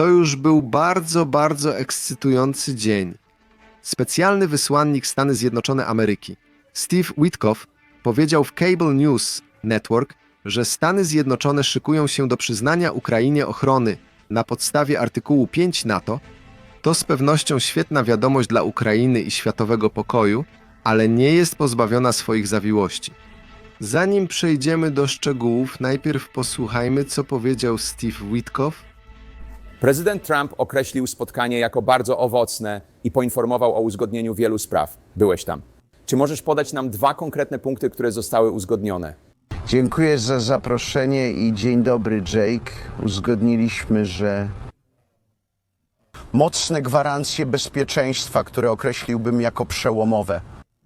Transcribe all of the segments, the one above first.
To już był bardzo, bardzo ekscytujący dzień. Specjalny wysłannik Stany Zjednoczone Ameryki, Steve Witkoff, powiedział w Cable News Network, że Stany Zjednoczone szykują się do przyznania Ukrainie ochrony na podstawie artykułu 5 NATO. To z pewnością świetna wiadomość dla Ukrainy i światowego pokoju, ale nie jest pozbawiona swoich zawiłości. Zanim przejdziemy do szczegółów, najpierw posłuchajmy, co powiedział Steve Witkoff. Prezydent Trump określił spotkanie jako bardzo owocne i poinformował o uzgodnieniu wielu spraw. Byłeś tam. Czy możesz podać nam dwa konkretne punkty, które zostały uzgodnione? Dziękuję za zaproszenie i dzień dobry, Jake. Uzgodniliśmy, że mocne gwarancje bezpieczeństwa, które określiłbym jako przełomowe.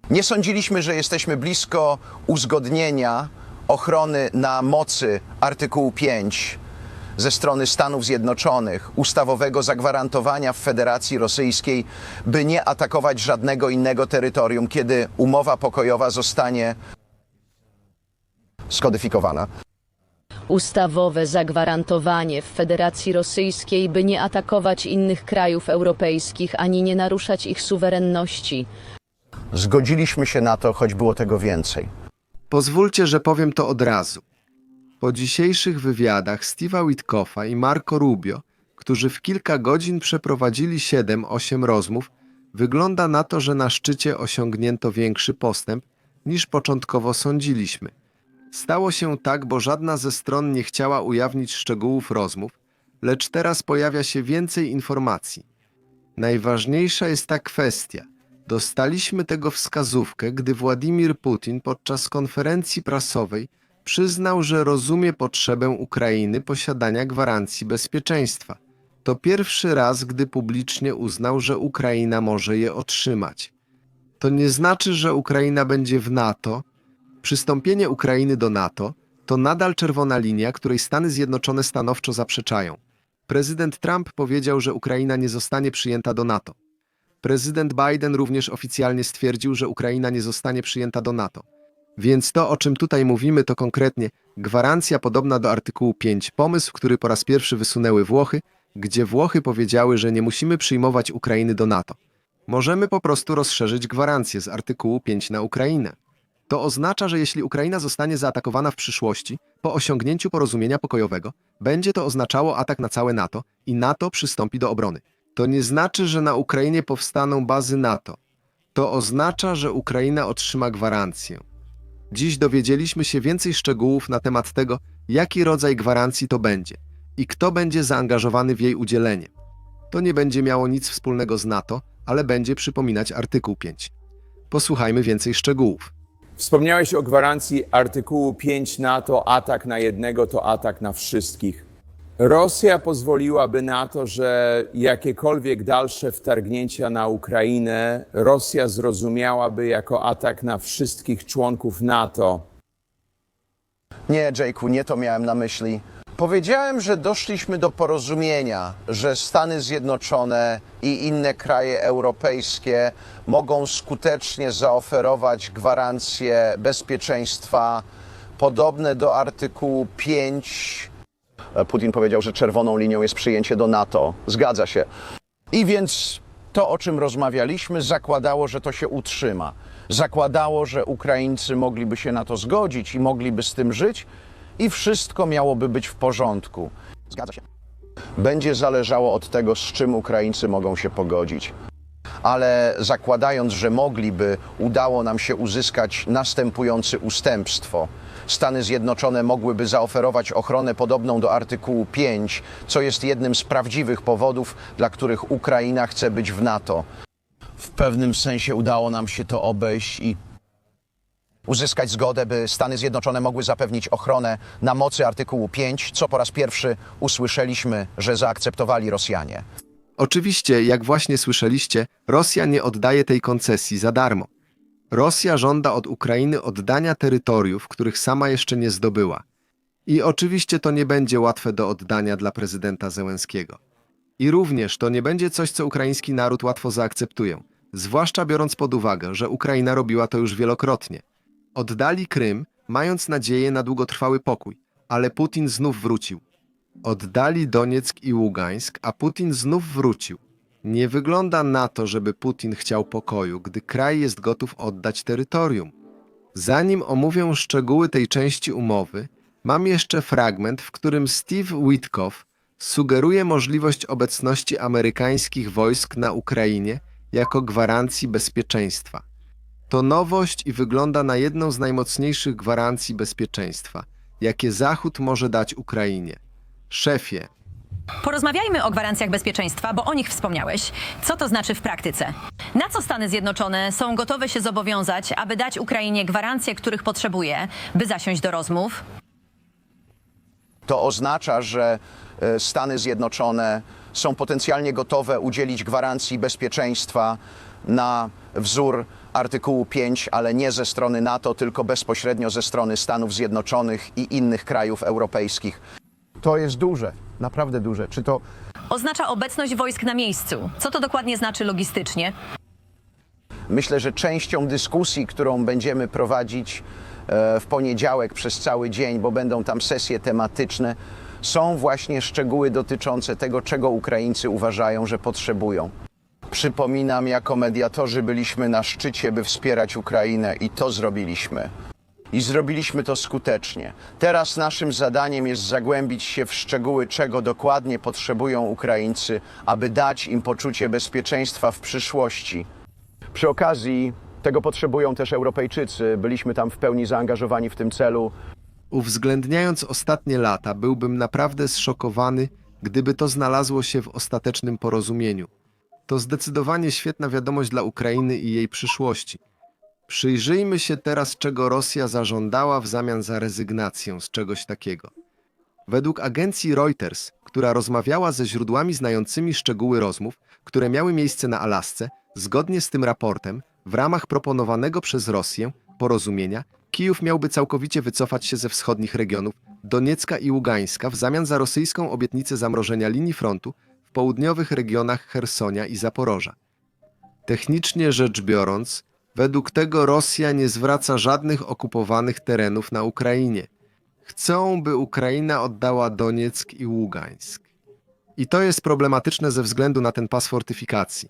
Nie sądziliśmy, że jesteśmy blisko uzgodnienia ochrony na mocy artykułu 5 ze strony Stanów Zjednoczonych, ustawowego zagwarantowania w Federacji Rosyjskiej, by nie atakować żadnego innego terytorium, kiedy umowa pokojowa zostanie skodyfikowana. ustawowe zagwarantowanie w Federacji Rosyjskiej, by nie atakować innych krajów europejskich ani nie naruszać ich suwerenności. Zgodziliśmy się na to, choć było tego więcej. Pozwólcie, że powiem to od razu. Po dzisiejszych wywiadach Steve'a Witkoffa i Marco Rubio, którzy w kilka godzin przeprowadzili 7-8 rozmów, wygląda na to, że na szczycie osiągnięto większy postęp niż początkowo sądziliśmy. Stało się tak, bo żadna ze stron nie chciała ujawnić szczegółów rozmów, lecz teraz pojawia się więcej informacji. Najważniejsza jest ta kwestia. Dostaliśmy tego wskazówkę, gdy Władimir Putin podczas konferencji prasowej przyznał, że rozumie potrzebę Ukrainy posiadania gwarancji bezpieczeństwa. To pierwszy raz, gdy publicznie uznał, że Ukraina może je otrzymać. To nie znaczy, że Ukraina będzie w NATO. Przystąpienie Ukrainy do NATO to nadal czerwona linia, której Stany Zjednoczone stanowczo zaprzeczają. Prezydent Trump powiedział, że Ukraina nie zostanie przyjęta do NATO. Prezydent Biden również oficjalnie stwierdził, że Ukraina nie zostanie przyjęta do NATO. Więc to, o czym tutaj mówimy, to konkretnie gwarancja podobna do artykułu 5, pomysł, który po raz pierwszy wysunęły Włochy, gdzie Włochy powiedziały, że nie musimy przyjmować Ukrainy do NATO. Możemy po prostu rozszerzyć gwarancję z artykułu 5 na Ukrainę. To oznacza, że jeśli Ukraina zostanie zaatakowana w przyszłości, po osiągnięciu porozumienia pokojowego, będzie to oznaczało atak na całe NATO i NATO przystąpi do obrony. To nie znaczy, że na Ukrainie powstaną bazy NATO. To oznacza, że Ukraina otrzyma gwarancję. Dziś dowiedzieliśmy się więcej szczegółów na temat tego, jaki rodzaj gwarancji to będzie i kto będzie zaangażowany w jej udzielenie. To nie będzie miało nic wspólnego z NATO, ale będzie przypominać artykuł 5. Posłuchajmy więcej szczegółów. Wspomniałeś o gwarancji artykułu 5 NATO, atak na jednego to atak na wszystkich. Rosja pozwoliłaby na to, że jakiekolwiek dalsze wtargnięcia na Ukrainę Rosja zrozumiałaby jako atak na wszystkich członków NATO. Nie, Jake'u, nie to miałem na myśli. Powiedziałem, że doszliśmy do porozumienia, że Stany Zjednoczone i inne kraje europejskie mogą skutecznie zaoferować gwarancje bezpieczeństwa podobne do artykułu 5. E, Putin powiedział, że czerwoną linią jest przyjęcie do NATO. Zgadza się. I więc to, o czym rozmawialiśmy, zakładało, że to się utrzyma. Zakładało, że Ukraińcy mogliby się na to zgodzić i mogliby z tym żyć, i wszystko miałoby być w porządku. Zgadza się. Będzie zależało od tego, z czym Ukraińcy mogą się pogodzić. Ale zakładając, że mogliby, udało nam się uzyskać następujące ustępstwo. Stany Zjednoczone mogłyby zaoferować ochronę podobną do artykułu 5, co jest jednym z prawdziwych powodów, dla których Ukraina chce być w NATO. W pewnym sensie udało nam się to obejść i uzyskać zgodę, by Stany Zjednoczone mogły zapewnić ochronę na mocy artykułu 5, co po raz pierwszy usłyszeliśmy, że zaakceptowali Rosjanie. Oczywiście, jak właśnie słyszeliście, Rosja nie oddaje tej koncesji za darmo. Rosja żąda od Ukrainy oddania terytoriów, których sama jeszcze nie zdobyła. I oczywiście to nie będzie łatwe do oddania dla prezydenta Zełenskiego. I również to nie będzie coś, co ukraiński naród łatwo zaakceptuje, zwłaszcza biorąc pod uwagę, że Ukraina robiła to już wielokrotnie. Oddali Krym, mając nadzieję na długotrwały pokój, ale Putin znów wrócił. Oddali Donieck i Ługańsk, a Putin znów wrócił. Nie wygląda na to, żeby Putin chciał pokoju, gdy kraj jest gotów oddać terytorium. Zanim omówię szczegóły tej części umowy, mam jeszcze fragment, w którym Steve Witkoff sugeruje możliwość obecności amerykańskich wojsk na Ukrainie jako gwarancji bezpieczeństwa. To nowość i wygląda na jedną z najmocniejszych gwarancji bezpieczeństwa, jakie Zachód może dać Ukrainie. Szefie, Porozmawiajmy o gwarancjach bezpieczeństwa, bo o nich wspomniałeś. Co to znaczy w praktyce? Na co Stany Zjednoczone są gotowe się zobowiązać, aby dać Ukrainie gwarancje, których potrzebuje, by zasiąść do rozmów? To oznacza, że e, Stany Zjednoczone są potencjalnie gotowe udzielić gwarancji bezpieczeństwa na wzór artykułu 5, ale nie ze strony NATO, tylko bezpośrednio ze strony Stanów Zjednoczonych i innych krajów europejskich. To jest duże, naprawdę duże. Czy to Oznacza obecność wojsk na miejscu. Co to dokładnie znaczy logistycznie? Myślę, że częścią dyskusji, którą będziemy prowadzić e, w poniedziałek przez cały dzień, bo będą tam sesje tematyczne, są właśnie szczegóły dotyczące tego, czego Ukraińcy uważają, że potrzebują. Przypominam, jako mediatorzy byliśmy na szczycie, by wspierać Ukrainę i to zrobiliśmy. I zrobiliśmy to skutecznie. Teraz naszym zadaniem jest zagłębić się w szczegóły, czego dokładnie potrzebują Ukraińcy, aby dać im poczucie bezpieczeństwa w przyszłości. przy okazji tego potrzebują też Europejczycy? Byliśmy tam w pełni zaangażowani w tym celu. uwzględniając ostatnie lata, byłbym naprawdę zszokowany, gdyby to znalazło się w ostatecznym porozumieniu. To zdecydowanie świetna wiadomość dla Ukrainy i jej przyszłości. Przyjrzyjmy się teraz, czego Rosja zażądała w zamian za rezygnację z czegoś takiego. Według agencji Reuters, która rozmawiała ze źródłami znającymi szczegóły rozmów, które miały miejsce na Alasce, zgodnie z tym raportem, w ramach proponowanego przez Rosję porozumienia, Kijów miałby całkowicie wycofać się ze wschodnich regionów Doniecka i Ługańska w zamian za rosyjską obietnicę zamrożenia linii frontu w południowych regionach Hersonia i Zaporoża. Technicznie rzecz biorąc, według tego Rosja nie zwraca żadnych okupowanych terenów na Ukrainie. Chcą, by Ukraina oddała Donieck i Ługańsk. I to jest problematyczne ze względu na ten pas fortyfikacji.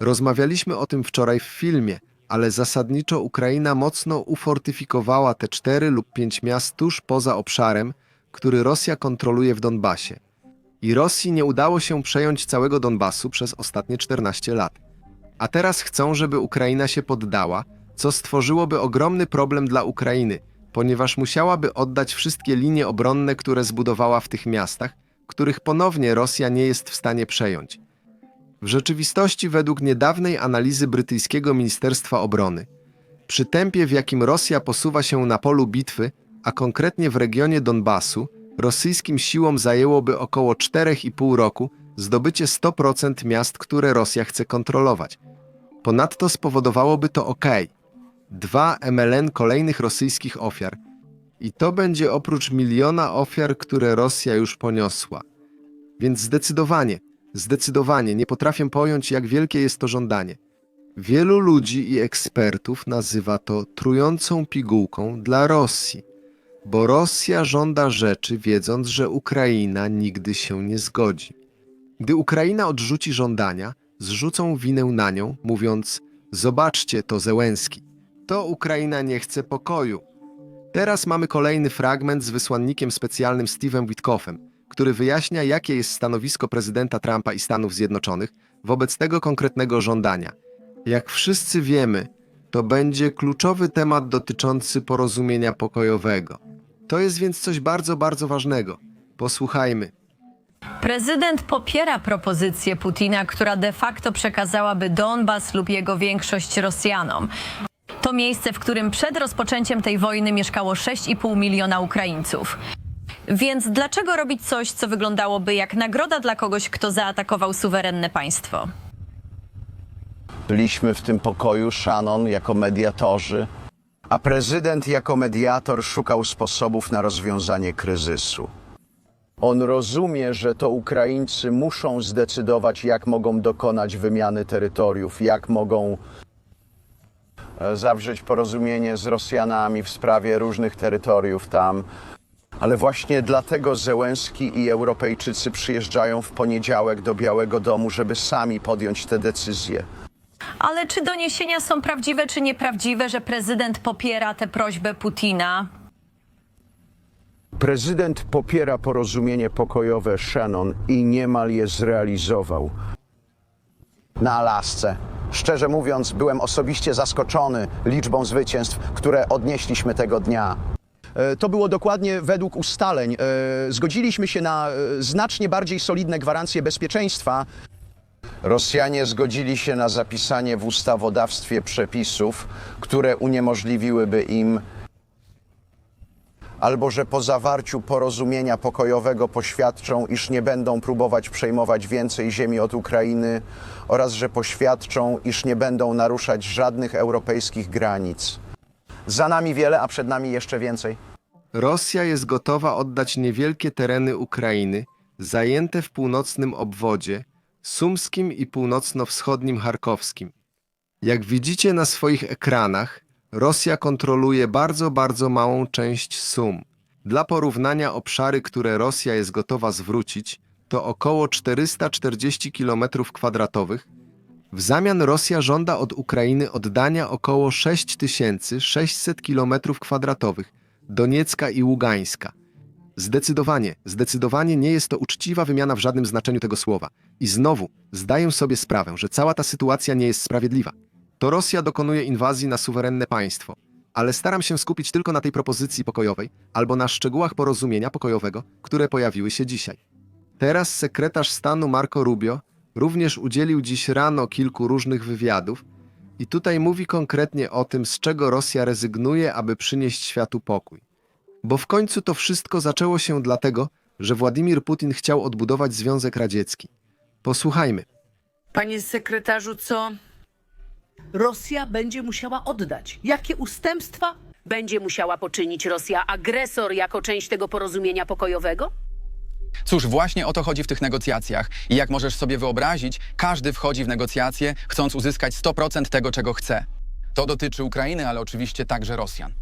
Rozmawialiśmy o tym wczoraj w filmie, ale zasadniczo Ukraina mocno ufortyfikowała te cztery lub pięć miast tuż poza obszarem, który Rosja kontroluje w Donbasie. I Rosji nie udało się przejąć całego Donbasu przez ostatnie 14 lat. A teraz chcą, żeby Ukraina się poddała, co stworzyłoby ogromny problem dla Ukrainy, ponieważ musiałaby oddać wszystkie linie obronne, które zbudowała w tych miastach, których ponownie Rosja nie jest w stanie przejąć. W rzeczywistości, według niedawnej analizy brytyjskiego Ministerstwa Obrony, przy tempie, w jakim Rosja posuwa się na polu bitwy, a konkretnie w regionie Donbasu, rosyjskim siłom zajęłoby około 4,5 roku zdobycie 100% miast, które Rosja chce kontrolować. Ponadto spowodowałoby to OK. Dwa MLN kolejnych rosyjskich ofiar. I to będzie oprócz miliona ofiar, które Rosja już poniosła. Więc zdecydowanie, zdecydowanie nie potrafię pojąć, jak wielkie jest to żądanie. Wielu ludzi i ekspertów nazywa to trującą pigułką dla Rosji, bo Rosja żąda rzeczy, wiedząc, że Ukraina nigdy się nie zgodzi. Gdy Ukraina odrzuci żądania, zrzucą winę na nią, mówiąc: Zobaczcie, to Zełenski. To Ukraina nie chce pokoju. Teraz mamy kolejny fragment z wysłannikiem specjalnym Steve'em Witkoffem, który wyjaśnia, jakie jest stanowisko prezydenta Trumpa i Stanów Zjednoczonych wobec tego konkretnego żądania. Jak wszyscy wiemy, to będzie kluczowy temat dotyczący porozumienia pokojowego. To jest więc coś bardzo, bardzo ważnego. Posłuchajmy. Prezydent popiera propozycję Putina, która de facto przekazałaby Donbas lub jego większość Rosjanom. To miejsce, w którym przed rozpoczęciem tej wojny mieszkało 6,5 miliona Ukraińców. Więc dlaczego robić coś, co wyglądałoby jak nagroda dla kogoś, kto zaatakował suwerenne państwo? Byliśmy w tym pokoju, Shannon, jako mediatorzy, a prezydent jako mediator szukał sposobów na rozwiązanie kryzysu. On rozumie, że to Ukraińcy muszą zdecydować, jak mogą dokonać wymiany terytoriów, jak mogą e, zawrzeć porozumienie z Rosjanami w sprawie różnych terytoriów tam. Ale właśnie dlatego Zełenski i Europejczycy przyjeżdżają w poniedziałek do Białego Domu, żeby sami podjąć te decyzje. Ale czy doniesienia są prawdziwe czy nieprawdziwe, że prezydent popiera tę prośbę Putina? Prezydent popiera porozumienie pokojowe Shannon i niemal je zrealizował. Na Alasce. Szczerze mówiąc, byłem osobiście zaskoczony liczbą zwycięstw, które odnieśliśmy tego dnia. E, To było dokładnie według ustaleń. E, Zgodziliśmy się na e, znacznie bardziej solidne gwarancje bezpieczeństwa. Rosjanie zgodzili się na zapisanie w ustawodawstwie przepisów, które uniemożliwiłyby im albo że po zawarciu porozumienia pokojowego poświadczą, iż nie będą próbować przejmować więcej ziemi od Ukrainy oraz że poświadczą, iż nie będą naruszać żadnych europejskich granic. Za nami wiele, a przed nami jeszcze więcej. Rosja jest gotowa oddać niewielkie tereny Ukrainy, zajęte w północnym obwodzie, sumskim i północno-wschodnim charkowskim. Jak widzicie na swoich ekranach, Rosja kontroluje bardzo, bardzo małą część Sum. Dla porównania obszary, które Rosja jest gotowa zwrócić, to około 440 km2. W zamian Rosja żąda od Ukrainy oddania około 6600 km2 Doniecka i Ługańska. Zdecydowanie, zdecydowanie nie jest to uczciwa wymiana w żadnym znaczeniu tego słowa. I znowu zdaję sobie sprawę, że cała ta sytuacja nie jest sprawiedliwa. To Rosja dokonuje inwazji na suwerenne państwo, ale staram się skupić tylko na tej propozycji pokojowej albo na szczegółach porozumienia pokojowego, które pojawiły się dzisiaj. Teraz sekretarz stanu Marco Rubio również udzielił dziś rano kilku różnych wywiadów i tutaj mówi konkretnie o tym, z czego Rosja rezygnuje, aby przynieść światu pokój. Bo w końcu to wszystko zaczęło się dlatego, że Władimir Putin chciał odbudować Związek Radziecki. Posłuchajmy. Panie sekretarzu, co Rosja będzie musiała oddać? Jakie ustępstwa będzie musiała poczynić Rosja, agresor, jako część tego porozumienia pokojowego? Cóż, właśnie o to chodzi w tych negocjacjach. I jak możesz sobie wyobrazić, każdy wchodzi w negocjacje, chcąc uzyskać 100% tego, czego chce. To dotyczy Ukrainy, ale oczywiście także Rosjan.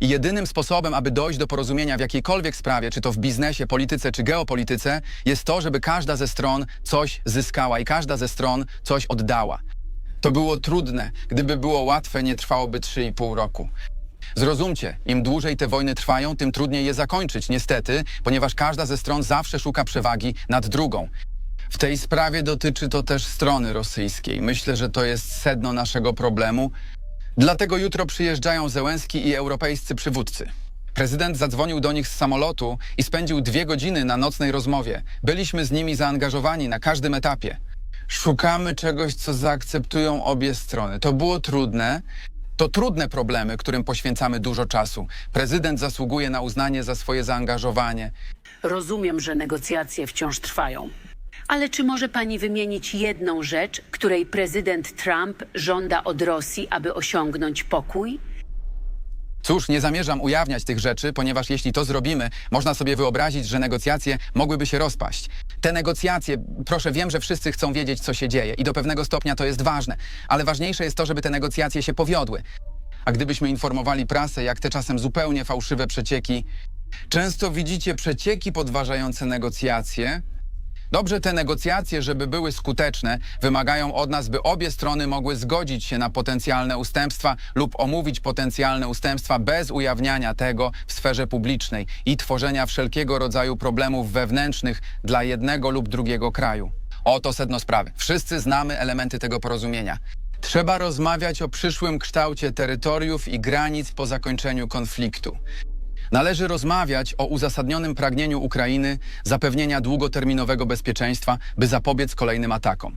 I jedynym sposobem, aby dojść do porozumienia w jakiejkolwiek sprawie, czy to w biznesie, polityce, czy geopolityce, jest to, żeby każda ze stron coś zyskała i każda ze stron coś oddała. To było trudne. Gdyby było łatwe, nie trwałoby 3,5 roku. Zrozumcie, im dłużej te wojny trwają, tym trudniej je zakończyć, niestety, ponieważ każda ze stron zawsze szuka przewagi nad drugą. W tej sprawie dotyczy to też strony rosyjskiej. Myślę, że to jest sedno naszego problemu. Dlatego jutro przyjeżdżają Zełenski i europejscy przywódcy. Prezydent zadzwonił do nich z samolotu i spędził dwie godziny na nocnej rozmowie. Byliśmy z nimi zaangażowani na każdym etapie. Szukamy czegoś, co zaakceptują obie strony. To było trudne. To trudne problemy, którym poświęcamy dużo czasu. Prezydent zasługuje na uznanie za swoje zaangażowanie. Rozumiem, że negocjacje wciąż trwają. Ale czy może pani wymienić jedną rzecz, której prezydent Trump żąda od Rosji, aby osiągnąć pokój? Cóż, nie zamierzam ujawniać tych rzeczy, ponieważ jeśli to zrobimy, można sobie wyobrazić, że negocjacje mogłyby się rozpaść. Te negocjacje, proszę, wiem, że wszyscy chcą wiedzieć, co się dzieje i do pewnego stopnia to jest ważne, ale ważniejsze jest to, żeby te negocjacje się powiodły. A gdybyśmy informowali prasę, jak te czasem zupełnie fałszywe przecieki, często widzicie przecieki podważające negocjacje, Dobrze, te negocjacje, żeby były skuteczne, wymagają od nas, by obie strony mogły zgodzić się na potencjalne ustępstwa lub omówić potencjalne ustępstwa bez ujawniania tego w sferze publicznej i tworzenia wszelkiego rodzaju problemów wewnętrznych dla jednego lub drugiego kraju. Oto sedno sprawy. Wszyscy znamy elementy tego porozumienia. Trzeba rozmawiać o przyszłym kształcie terytoriów i granic po zakończeniu konfliktu. Należy rozmawiać o uzasadnionym pragnieniu Ukrainy zapewnienia długoterminowego bezpieczeństwa, by zapobiec kolejnym atakom.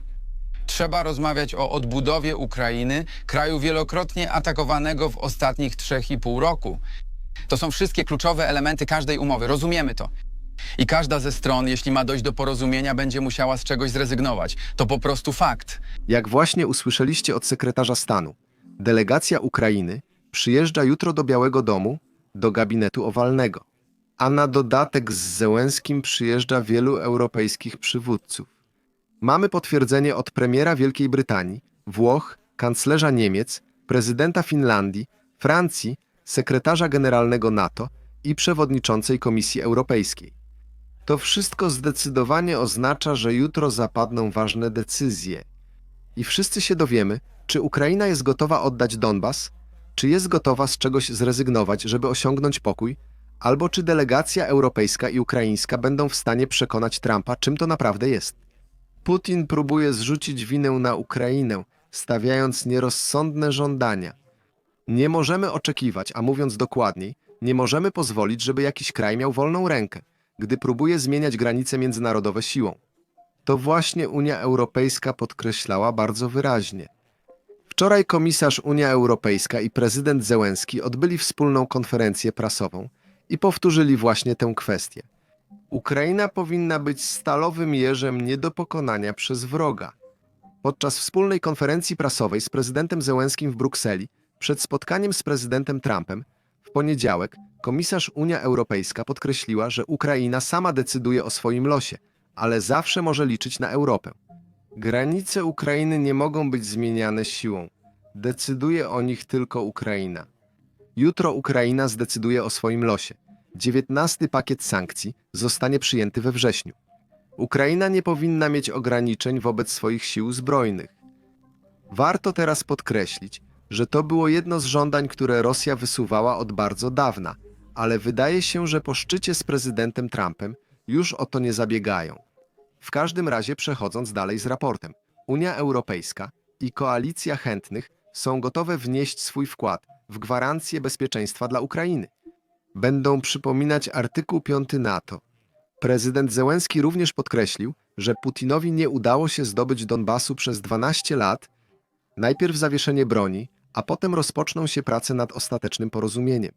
Trzeba rozmawiać o odbudowie Ukrainy, kraju wielokrotnie atakowanego w ostatnich 3,5 roku. To są wszystkie kluczowe elementy każdej umowy, rozumiemy to. I każda ze stron, jeśli ma dojść do porozumienia, będzie musiała z czegoś zrezygnować. To po prostu fakt. Jak właśnie usłyszeliście od sekretarza stanu, delegacja Ukrainy przyjeżdża jutro do Białego Domu, do gabinetu owalnego. A na dodatek z Zełenskim przyjeżdża wielu europejskich przywódców. Mamy potwierdzenie od premiera Wielkiej Brytanii, Włoch, kanclerza Niemiec, prezydenta Finlandii, Francji, sekretarza generalnego NATO i przewodniczącej Komisji Europejskiej. To wszystko zdecydowanie oznacza, że jutro zapadną ważne decyzje. I wszyscy się dowiemy, czy Ukraina jest gotowa oddać Donbas, czy jest gotowa z czegoś zrezygnować, żeby osiągnąć pokój, albo czy delegacja europejska i ukraińska będą w stanie przekonać Trumpa, czym to naprawdę jest. Putin próbuje zrzucić winę na Ukrainę, stawiając nierozsądne żądania. Nie możemy oczekiwać, a mówiąc dokładniej, nie możemy pozwolić, żeby jakiś kraj miał wolną rękę, gdy próbuje zmieniać granice międzynarodowe siłą. To właśnie Unia Europejska podkreślała bardzo wyraźnie. Wczoraj komisarz Unia Europejska i prezydent Zełenski odbyli wspólną konferencję prasową i powtórzyli właśnie tę kwestię. Ukraina powinna być stalowym jeżem nie do pokonania przez wroga. Podczas wspólnej konferencji prasowej z prezydentem Zełenskim w Brukseli, przed spotkaniem z prezydentem Trumpem, w poniedziałek komisarz Unia Europejska podkreśliła, że Ukraina sama decyduje o swoim losie, ale zawsze może liczyć na Europę. Granice Ukrainy nie mogą być zmieniane siłą. Decyduje o nich tylko Ukraina. Jutro Ukraina zdecyduje o swoim losie. 19 pakiet sankcji zostanie przyjęty we wrześniu. Ukraina nie powinna mieć ograniczeń wobec swoich sił zbrojnych. Warto teraz podkreślić, że to było jedno z żądań, które Rosja wysuwała od bardzo dawna, ale wydaje się, że po szczycie z prezydentem Trumpem już o to nie zabiegają. W każdym razie przechodząc dalej z raportem, Unia Europejska i koalicja chętnych są gotowe wnieść swój wkład w gwarancję bezpieczeństwa dla Ukrainy. Będą przypominać artykuł 5 NATO. Prezydent Zełenski również podkreślił, że Putinowi nie udało się zdobyć Donbasu przez 12 lat, najpierw zawieszenie broni, a potem rozpoczną się prace nad ostatecznym porozumieniem.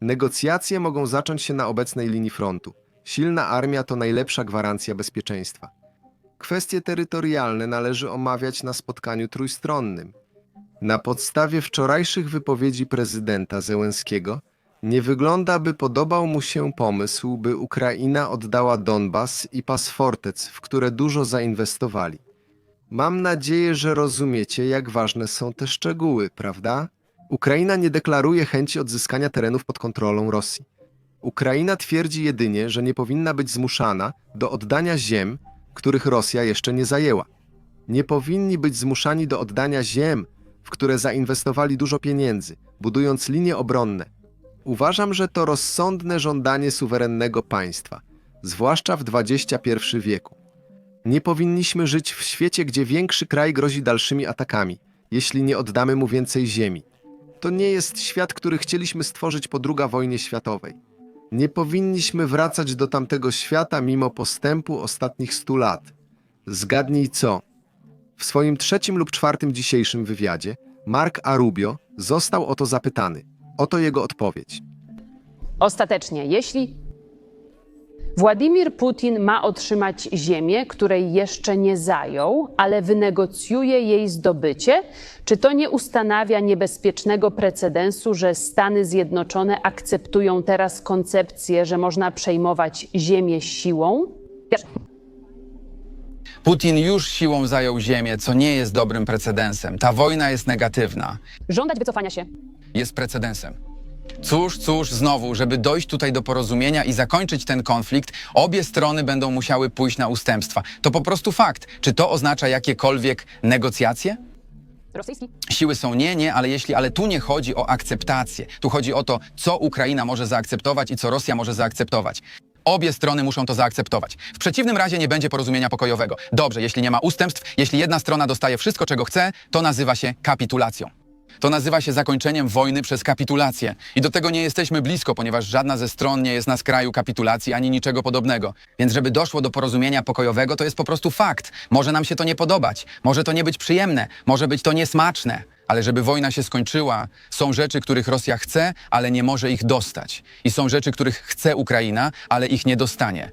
Negocjacje mogą zacząć się na obecnej linii frontu. Silna armia to najlepsza gwarancja bezpieczeństwa. Kwestie terytorialne należy omawiać na spotkaniu trójstronnym. Na podstawie wczorajszych wypowiedzi prezydenta Zełenskiego nie wygląda, by podobał mu się pomysł, by Ukraina oddała Donbas i pas fortec, w które dużo zainwestowali. Mam nadzieję, że rozumiecie, jak ważne są te szczegóły, prawda? Ukraina nie deklaruje chęci odzyskania terenów pod kontrolą Rosji. Ukraina twierdzi jedynie, że nie powinna być zmuszana do oddania ziem, których Rosja jeszcze nie zajęła. Nie powinni być zmuszani do oddania ziem, w które zainwestowali dużo pieniędzy, budując linie obronne. Uważam, że to rozsądne żądanie suwerennego państwa, zwłaszcza w XXI wieku. Nie powinniśmy żyć w świecie, gdzie większy kraj grozi dalszymi atakami, jeśli nie oddamy mu więcej ziemi. To nie jest świat, który chcieliśmy stworzyć po II wojnie światowej. Nie powinniśmy wracać do tamtego świata mimo postępu ostatnich stu lat. Zgadnij co? W swoim trzecim lub czwartym dzisiejszym wywiadzie Mark Arubio został o to zapytany. Oto jego odpowiedź. Ostatecznie, jeśli Władimir Putin ma otrzymać ziemię, której jeszcze nie zajął, ale wynegocjuje jej zdobycie, czy to nie ustanawia niebezpiecznego precedensu, że Stany Zjednoczone akceptują teraz koncepcję, że można przejmować ziemię siłą? Putin już siłą zajął ziemię, co nie jest dobrym precedensem. Ta wojna jest negatywna. Żądać wycofania się. Jest precedensem. Cóż, cóż, znowu, żeby dojść tutaj do porozumienia i zakończyć ten konflikt, obie strony będą musiały pójść na ustępstwa. To po prostu fakt. Czy to oznacza jakiekolwiek negocjacje? Rosyjski. Siły są nie, nie, ale jeśli, ale tu nie chodzi o akceptację. Tu chodzi o to, co Ukraina może zaakceptować i co Rosja może zaakceptować. Obie strony muszą to zaakceptować. W przeciwnym razie nie będzie porozumienia pokojowego. Dobrze, jeśli nie ma ustępstw, jeśli jedna strona dostaje wszystko, czego chce, to nazywa się kapitulacją. To nazywa się zakończeniem wojny przez kapitulację. I do tego nie jesteśmy blisko, ponieważ żadna ze stron nie jest na skraju kapitulacji ani niczego podobnego. Więc żeby doszło do porozumienia pokojowego, to jest po prostu fakt. Może nam się to nie podobać, może to nie być przyjemne, może być to niesmaczne. Ale żeby wojna się skończyła, są rzeczy, których Rosja chce, ale nie może ich dostać. I są rzeczy, których chce Ukraina, ale ich nie dostanie.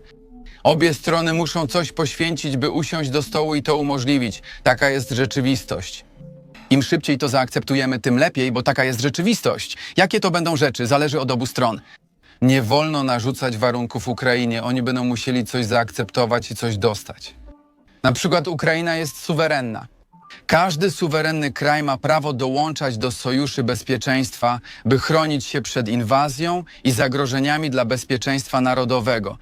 Obie strony muszą coś poświęcić, by usiąść do stołu i to umożliwić. Taka jest rzeczywistość. Im szybciej to zaakceptujemy, tym lepiej, bo taka jest rzeczywistość. Jakie to będą rzeczy, zależy od obu stron. Nie wolno narzucać warunków Ukrainie. Oni będą musieli coś zaakceptować i coś dostać. Na przykład Ukraina jest suwerenna. Każdy suwerenny kraj ma prawo dołączać do sojuszy bezpieczeństwa, by chronić się przed inwazją i zagrożeniami dla bezpieczeństwa narodowego.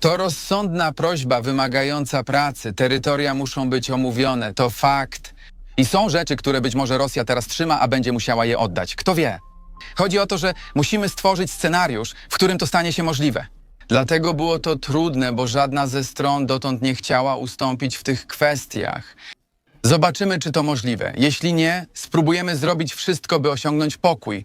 To rozsądna prośba wymagająca pracy. Terytoria muszą być omówione, to fakt. I są rzeczy, które być może Rosja teraz trzyma, a będzie musiała je oddać. Kto wie? Chodzi o to, że musimy stworzyć scenariusz, w którym to stanie się możliwe. Dlatego było to trudne, bo żadna ze stron dotąd nie chciała ustąpić w tych kwestiach. Zobaczymy, czy to możliwe. Jeśli nie, spróbujemy zrobić wszystko, by osiągnąć pokój.